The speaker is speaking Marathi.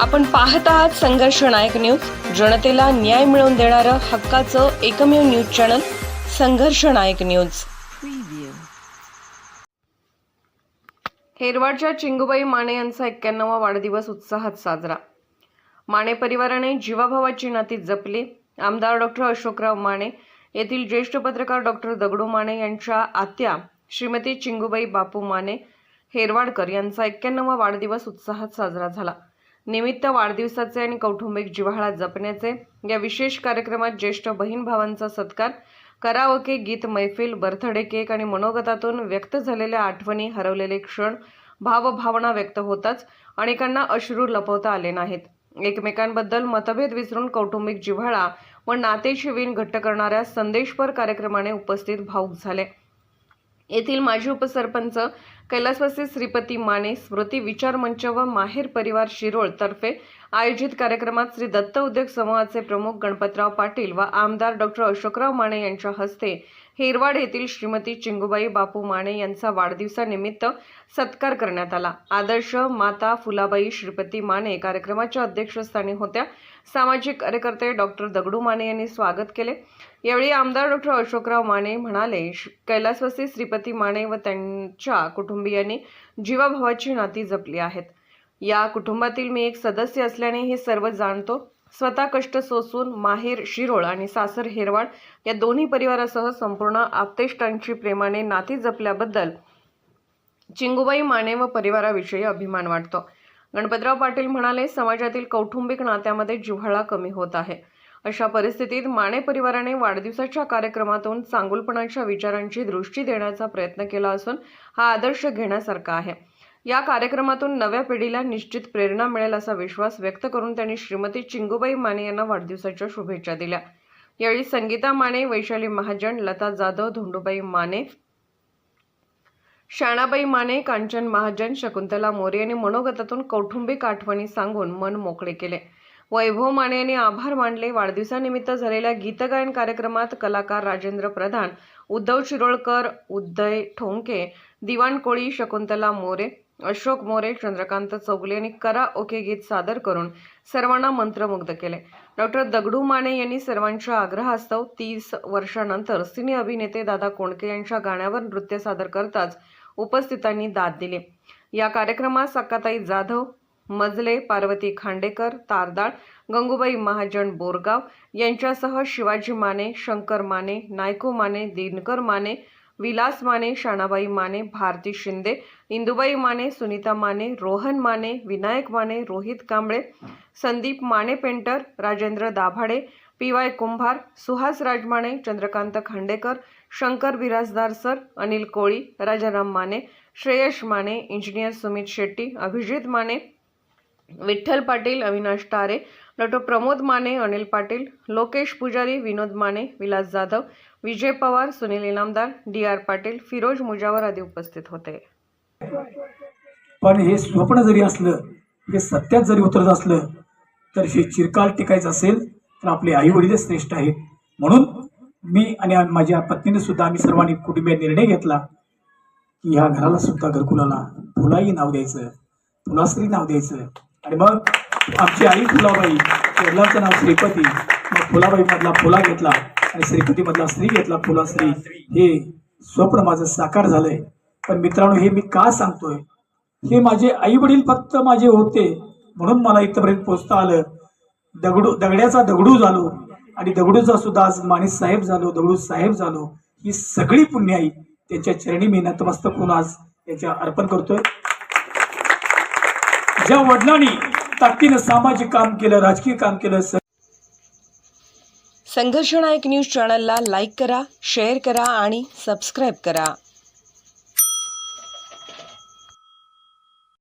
आपण पाहत आहात संघर्ष नायक न्यूज. जनतेला न्याय मिळवून देणारं हक्काचं एकमेव न्यूज चॅनल संघर्ष नायक न्यूज. हेरवाडच्या चिंगूबाई माने यांचा एक्क्याण्णवा वाढदिवस उत्साहात साजरा. माने परिवाराने जीवाभावाची नाती जपली. आमदार डॉक्टर अशोकराव माने येथील ज्येष्ठ पत्रकार डॉक्टर दगडू माने यांच्या आत्या श्रीमती चिंगूबाई बापू माने हेरवाडकर यांचा एक्क्याण्णवा वाढदिवस उत्साहात साजरा झाला. निमित्त वाढदिवसाचे आणि कौटुंबिक जिव्हाळा जपण्याचे या विशेष कार्यक्रमात ज्येष्ठ बहीण भावांचा सत्कार कराओके गीत मैफिल बर्थडे केक आणि मनोगतातून व्यक्त झालेल्या आठवणी हरवलेले क्षण भावभावना व्यक्त होताच अनेकांना अश्रू लपवता आले नाहीत. एकमेकांबद्दल मतभेद विसरून कौटुंबिक जिव्हाळा व नातेची विण घट्ट करणाऱ्या संदेशपर कार्यक्रमाने उपस्थित भाऊक झाले. येथील माजी उपसरपंच कैलासवासी श्रीपती माने स्मृती विचार मंच व माहेर परिवार शिरोळ तर्फे आयोजित कार्यक्रमात श्री दत्त उद्योग समूहाचे प्रमुख गणपतराव पाटील व आमदार डॉक्टर अशोकराव माने यांच्या हस्ते हेरवाड येथील श्रीमती चिंगूबाई बापू माने यांचा वाढदिवसानिमित्त सत्कार करण्यात आला. आदर्श माता फुलाबाई श्रीपती माने कार्यक्रमाच्या अध्यक्षस्थानी होत्या. सामाजिक कार्यकर्ते डॉक्टर दगडू माने यांनी स्वागत केले. यावेळी आमदार डॉक्टर अशोकराव माने म्हणाले कैलासवासी श्रीपती माने व त्यांच्या कुटुंबियांनी जीवाभावाची नाती जपली आहेत. या कुटुंबातील मी एक सदस्य असल्याने हे सर्व जाणतो. स्वतः कष्ट सोसून माहेर शिरोळ आणि सासर हेरवाड या दोन्ही परिवारासह संपूर्ण आप्तेष्टांची प्रेमाने नाती जपल्याबद्दल चिंगुबाई माने व परिवाराविषयी अभिमान वाटतो. गणपतराव पाटील म्हणाले समाजातील कौटुंबिक नात्यामध्ये जिव्हाळा कमी होत आहे. अशा परिस्थितीत माने परिवाराने वाढदिवसाच्या कार्यक्रमातून चांगुलपणाच्या विचारांची दृष्टी देण्याचा प्रयत्न केला असून हा आदर्श घेण्यासारखा आहे. या कार्यक्रमातून नव्या पिढीला निश्चित प्रेरणा मिळेल असा विश्वास व्यक्त करून त्यांनी श्रीमती चिंगूबाई माने यांना वाढदिवसाच्या शुभेच्छा दिल्या. यावेळी संगीता माने वैशाली महाजन लता जाधव धोंडूबाई माने शाणाबाई माने कांचन महाजन शकुंतला मोरे यांनी मनोगतातून कौटुंबिक आठवणी सांगून मन मोकळे केले. वैभव माने यांनी आभार मानले. वाढदिवसानिमित्त झालेल्या गीतगायन कार्यक्रमात कलाकार राजेंद्र प्रधान उद्धव शिरोळकर उदय ठोंके दिवाण कोळी शकुंतला मोरे अशोक मोरे चंद्रकांत चौगले यांनी करा ओके गीत सादर करून सर्वांना मंत्रमुग्ध केले. डॉक्टर दगडू माने यांनी सर्वांच्या आग्रहास्तव तीस वर्षानंतर सिने अभिनेते दादा कोंडके यांच्या गाण्यावर नृत्य सादर करताच उपस्थितांनी दाद दिली. या कार्यक्रमात सक्काताई जाधव मजले पार्वती खांडेकर तारदाळ गंगूबाई महाजन बोरगाव यांच्यासह Shivaji Mane Shankar Mane Nayko Mane Dinkar Mane Vilas Mane Shanabai Mane Bharti Shinde Indubai Mane Sunita Mane Rohan Mane Vinayak Mane Rohit Kamble Sandeep Mane painter Rajendra Dabhade P Y Kumbhar Suhas Rajmane Chandrakant Khandekar Shankar Birajdar sir Anil Koli Rajaram Mane Shreyash Mane engineer Sumit Shetty Abhijit Mane Vitthal Patil Avinash Tare doctor Pramod Mane Anil Patil Lokesh Pujari Vinod Mane Vilas Jadhav Vijay Pawar Sunil Inamdar D R Patil Firoz Mujawar आदी उपस्थित होते. पण हे स्वप्न जरी असलं हे सत्यात जरी उतरत असलं तर हे चिरकाल टिकायचं असेल तर आपले आई वडीलच श्रेष्ठ आहेत. म्हणून मी आणि माझ्या पत्नीने सुद्धा आम्ही सर्वांनी कुटुंबीय निर्णय घेतला की ह्या घराला सुद्धा घरकुलाला फुलाई नाव द्यायचं फुलाश्री नाव द्यायचं. आणि मग आमची आई फुलाबाई केरलाचं नाव श्रीपती. मग फुलाबाई मधला फुला घेतला आणि श्रीपती मधला स्त्री घेतला. फुलाश्री हे स्वप्न माझं साकार झालंय. पण मित्रांनो हे मी का सांगतोय? हे माझे आई वडील फक्त माझे होते म्हणून मला इथपर्यंत पोचता आलं. दगडू दगड्याचा दगडू झालो आणि दगडूचा सुद्धा आज माणिस साहेब झालो दगडू साहेब झालो. ही सगळी पुण्याई त्याच्या चरणी मी नतमस्तक होऊन आज त्याच्या अर्पण करतोय. ज्या वडिलांनी ताकदीनं सामाजिक काम केलं राजकीय काम केलं संघर्षनायक न्यूज चॅनलला लाईक करा शेअर करा आणि सबस्क्राईब करा.